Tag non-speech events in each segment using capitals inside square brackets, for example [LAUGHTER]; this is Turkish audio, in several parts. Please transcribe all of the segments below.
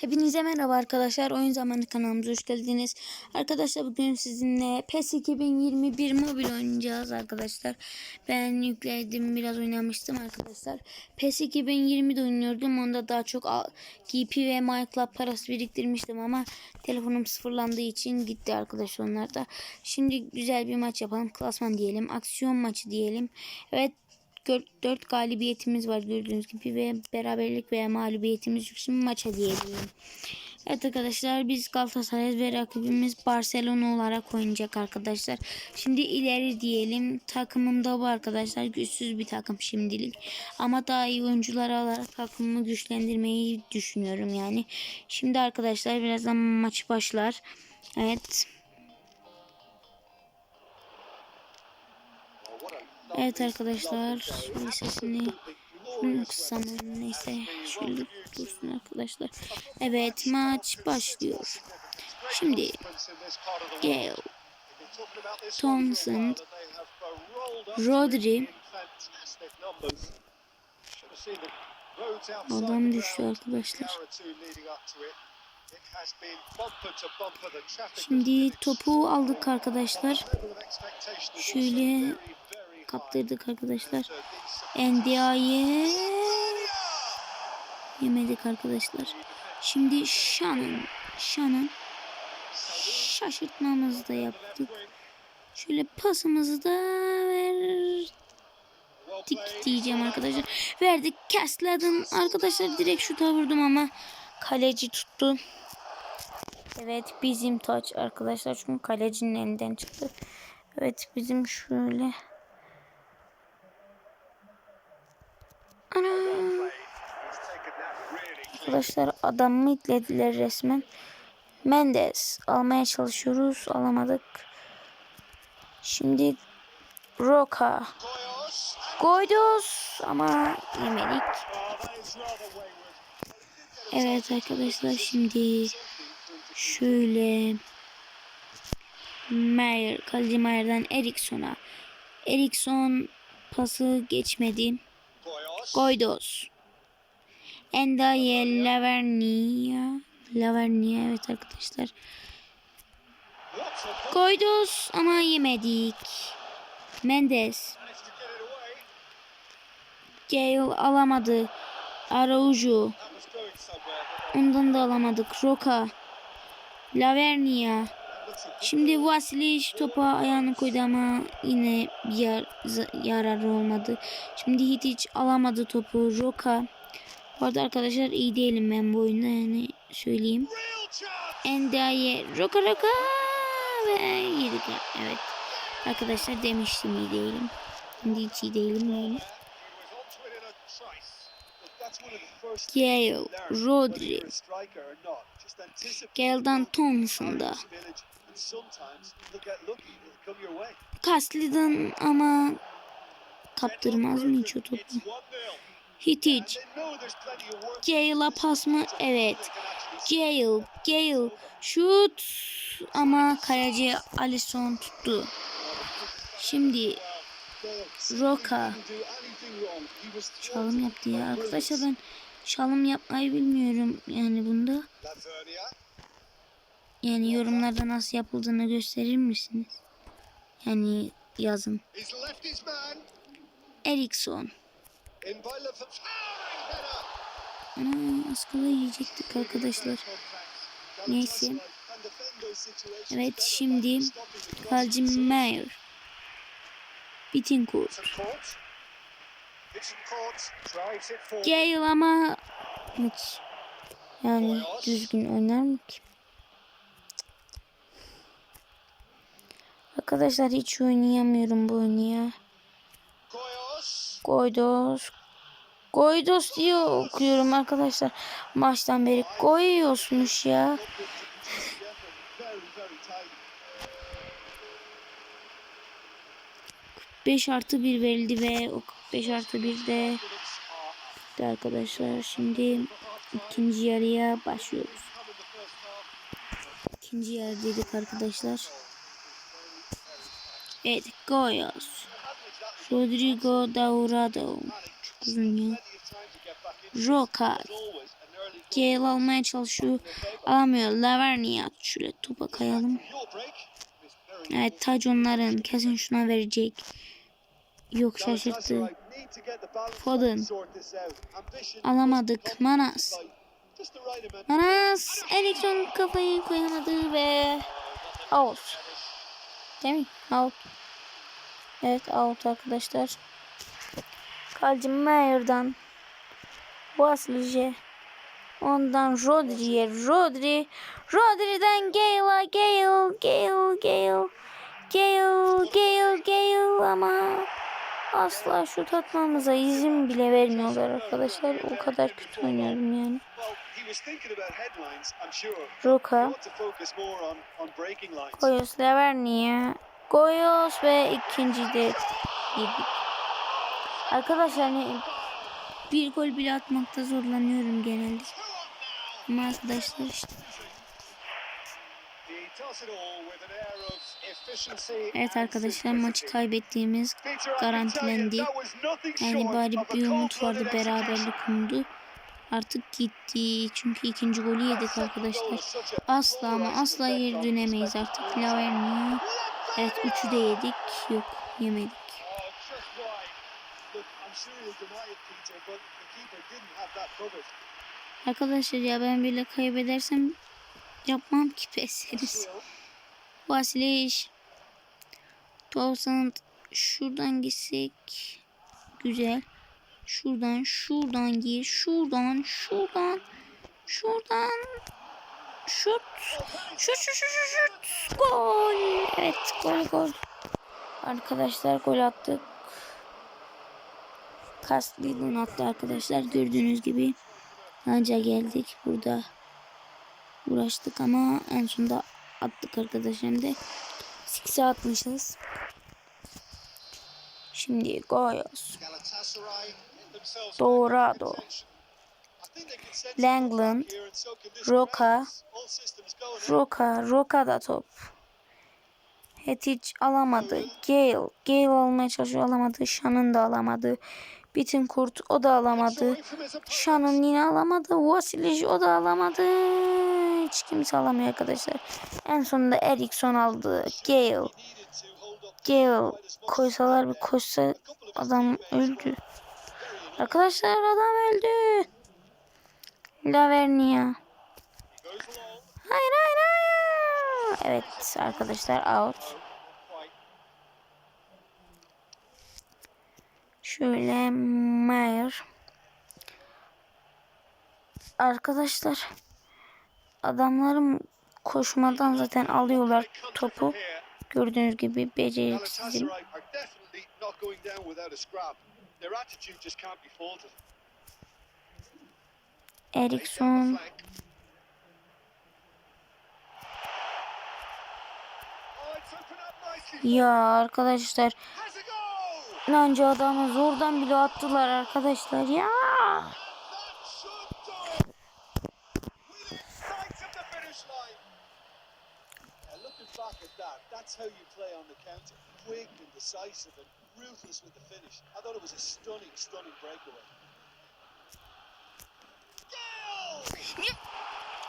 Hepinize merhaba arkadaşlar. Oyun Zamanı kanalımıza hoş geldiniz. Arkadaşlar bugün sizinle PES 2021 mobil oynayacağız arkadaşlar. Ben yükledim biraz oynamıştım arkadaşlar. PES 2020'de oynuyordum. Onda daha çok GP ve MyClub parası biriktirmiştim ama telefonum sıfırlandığı için gitti arkadaşlar onlar da. Şimdi güzel bir maç yapalım. Klasman diyelim. Aksiyon maçı diyelim. Evet 4 galibiyetimiz var gördüğünüz gibi ve beraberlik veya mağlubiyetimiz yok. Maça diyelim. Evet arkadaşlar biz Galatasaray ve rakibimiz Barcelona olarak oynayacak arkadaşlar. Şimdi ileri diyelim. Takımımda bu arkadaşlar güçsüz bir takım şimdilik. Ama daha iyi oyuncular alarak takımımı güçlendirmeyi düşünüyorum yani. Şimdi arkadaşlar birazdan maç başlar. Evet. Evet arkadaşlar şöyle sesini şunu neyse şöyle dursun arkadaşlar. Evet maç başlıyor. Şimdi Gale, Thompson, Rodri Adam düştü arkadaşlar. Şimdi topu aldık arkadaşlar. Şöyle kaptırdık arkadaşlar. NDA'yı yemedik arkadaşlar. Şimdi Shannon. Shannon. Şaşırtmamızı da yaptık. Şöyle pasımızı da verdik diyeceğim arkadaşlar. Verdik. Kestledim. Arkadaşlar direkt şuta vurdum ama kaleci tuttu. Evet bizim taç arkadaşlar. Çünkü kalecinin elinden çıktı. Evet bizim şöyle Ana. Arkadaşlar adamı itlediler resmen. Mendes almaya çalışıyoruz. Alamadık. Şimdi Roka. Koydos ama yemedik. Evet arkadaşlar şimdi şöyle Meyer, kaleci Meyer'den Eriksson'a. Eriksson pası geçmedi. Goydos. Endaye Lavernia. Lavernia evet arkadaşlar. Goydos ama yemedik. Mendes. Gale alamadı. Araujo. Ondan da alamadık. Roka. Lavernia. Şimdi Vasilic topa ayağını koydu ama yine yar, yararı olmadı. Şimdi hiç alamadı topu. Roka. Bu arada arkadaşlar iyi değilim ben bu oyunda yani söyleyeyim. Endaye. Roka Roka. Ve yedik. Evet. Arkadaşlar demiştim iyi değilim. Şimdi hiç iyi değilim yani. Gale, Rodri, Gale'dan Thompson'da. Kasli'den ama kaptırmaz mı hiç o topu? Hitic. Gale'a pas mı? Evet. Gale. Gale. Şut. Ama kaleci Alisson tuttu. Şimdi Roka. Çalım yaptı ya. Arkadaşlar ben çalım yapmayı bilmiyorum yani bunda. Yani yorumlarda nasıl yapıldığını gösterir misiniz? Yani yazın. Eriksson. Ana az yiyecektik arkadaşlar. Neyse. Evet şimdi kaleci Meyer. Bittencourt. Gale ama hiç yani düzgün oynar mı ki? Arkadaşlar hiç oynayamıyorum bu oyunu ya. Goydos. Goydos diye okuyorum arkadaşlar. Maçtan beri Goyos'muş ya. Beş artı bir verildi ve o 5 artı bir de bitti arkadaşlar. Şimdi ikinci yarıya başlıyoruz. İkinci yarı dedik arkadaşlar. Evet Goyos. Rodrigo Daurado. Çok uzun ya. Roca. Gale almaya çalışıyor. Alamıyor. Laverni'ye at. Şöyle topa kayalım. Evet tac onların. Kesin şuna verecek. Yok şaşırttı. Foden. Alamadık. Manas. Manas. Erikson kafayı koyamadı ve out. Değil mi? Out. Evet out arkadaşlar. Kaleci Mayer'dan Vasilice. Ondan Rodri'ye. Rodri. Rodri'den Gale'a. Gale. Gale. Gale. Gale. Gale. Gale ama asla şut atmamıza izin bile vermiyorlar arkadaşlar. O kadar kötü oynuyorum yani. Roka. Goyos Leverni'ye. Goyos ve ikinci de yedik. Arkadaşlar hani bir gol bile atmakta zorlanıyorum genelde. Ama arkadaşlar işte. Evet arkadaşlar maçı kaybettiğimiz garantilendi. Yani bari bir umut vardı beraberlik umudu. Artık gitti. Çünkü ikinci golü yedik arkadaşlar. Asla ama asla geri dönemeyiz artık. Laverni'ye. Evet üçü de yedik. Yok yemedik. Arkadaşlar ya ben bile kaybedersem yapmam ki pes ederiz. Vasiliş. Tavsan şuradan gitsek güzel. Şuradan şuradan gir. Şuradan şuradan şuradan şut şut şut şut şut şut gol. Evet gol gol. Arkadaşlar gol attık. Kastlıydın attı arkadaşlar gördüğünüz gibi. Anca geldik burada. Uğraştık ama en sonunda attık arkadaşlar hem de. 6'e atmışız. Şimdi Goyos. Dorado. Langland. Roka. Roka. Roka da top. Hetic alamadı. Gale. Gale almaya çalışıyor alamadı. Shannon da alamadı. Bitin Kurt o da alamadı. Shannon yine alamadı. Vasilic o da alamadı. Hiç kimse alamıyor arkadaşlar. En sonunda Eriksson aldı. Gale. Gale koysalar bir koşsa adam öldü. Arkadaşlar adam öldü. Lavernia. Hayır hayır hayır. Evet arkadaşlar out. Şöyle Mayer. Arkadaşlar adamlarım koşmadan zaten alıyorlar topu. Gördüğünüz gibi beceriksizim. Eriksson. Ya arkadaşlar Bence adamı zordan bile attılar arkadaşlar ya.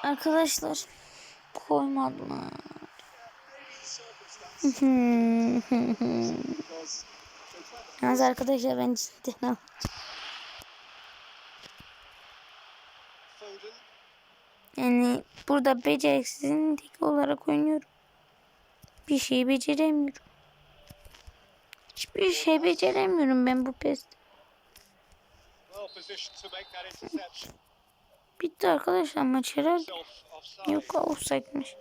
Arkadaşlar koymadılar. [LAUGHS] Yalnız arkadaşlar ben cidden al- Foden, Yani burada beceriksizin tek olarak oynuyorum. Bir şey beceremiyorum. Hiçbir şey beceremiyorum ben bu pes. well positioned to make that interception. Bitti arkadaşlar maç herhalde. Yok offside'miş.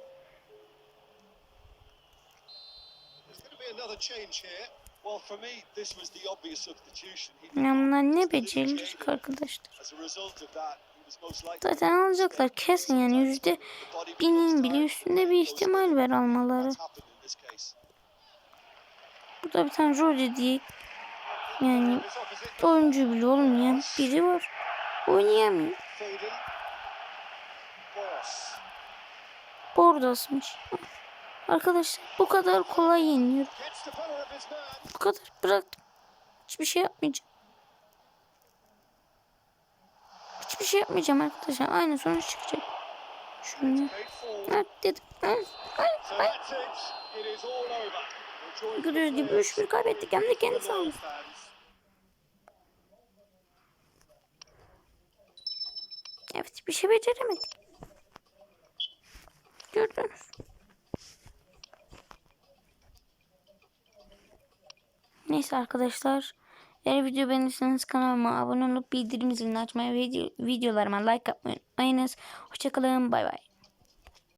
Well, for me, this was the obvious substitution. He Ya bunlar ne becerilik arkadaşlar. Zaten alacaklar kesin yani yüzde binin bile üstünde bir ihtimal ver almaları. case. Burada bir tane Rory diye yani oyuncu bile olmayan biri var. Oynayamıyor. Foden. Arkadaşlar bu kadar kolay man. Bu kadar bıraktım. Hiçbir şey yapmayacağım. hiçbir şey yapmayacağım arkadaşlar. Aynı sonuç çıkacak. Şunu. Evet dedim. Enjoy for the Gördüğünüz gibi players, 3-1 kaybettik hem de kendi the sahamız. fans. Evet bir şey beceremedik. Gördünüz. Neyse arkadaşlar. Eğer video beğenirseniz kanalıma abone olup bildirim zilini açmayı ve video, videolarıma like atmayı unutmayınız. Hoşçakalın bay bay.